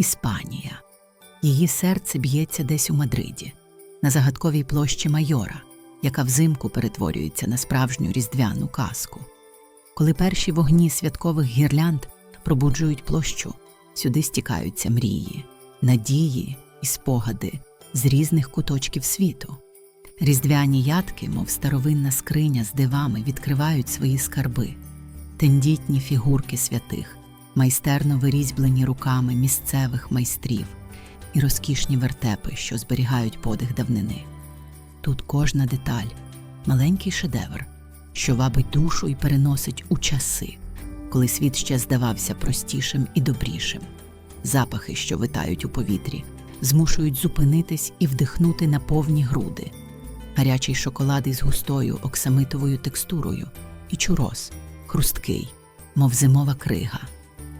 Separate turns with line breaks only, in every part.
Іспанія. Її серце б'ється десь у Мадриді, на загадковій площі Майора, яка взимку перетворюється на справжню різдвяну казку. Коли перші вогні святкових гірлянд пробуджують площу, сюди стікаються мрії, надії і спогади з різних куточків світу. Різдвяні ядки, мов старовинна скриня з дивами, відкривають свої скарби, тендітні фігурки святих, майстерно вирізьблені руками місцевих майстрів і розкішні вертепи, що зберігають подих давнини. Тут кожна деталь маленький шедевр, що вабить душу і переносить у часи, коли світ ще здавався простішим і добрішим. Запахи, що витають у повітрі, змушують зупинитись і вдихнути на повні груди. Гарячий шоколад із густою оксамитовою текстурою, і чурос, хрусткий, мов зимова крига,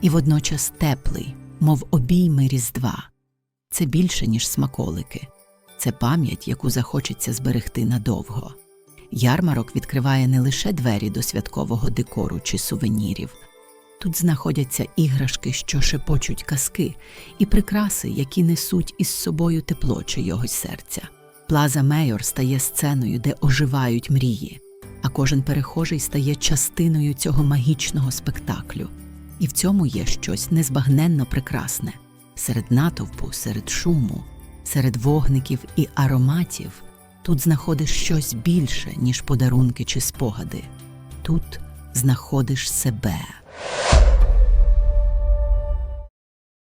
і водночас теплий, мов обійми різдва. Це більше, ніж смаколики. Це пам'ять, яку захочеться зберегти надовго. Ярмарок відкриває не лише двері до святкового декору чи сувенірів. Тут знаходяться іграшки, що шепочуть казки, і прикраси, які несуть із собою тепло чийогось серця. Плаза Мейор стає сценою, де оживають мрії, а кожен перехожий стає частиною цього магічного спектаклю. І в цьому є щось незбагненно прекрасне. Серед натовпу, серед шуму, серед вогників і ароматів тут знаходиш щось більше, ніж подарунки чи спогади. Тут знаходиш себе.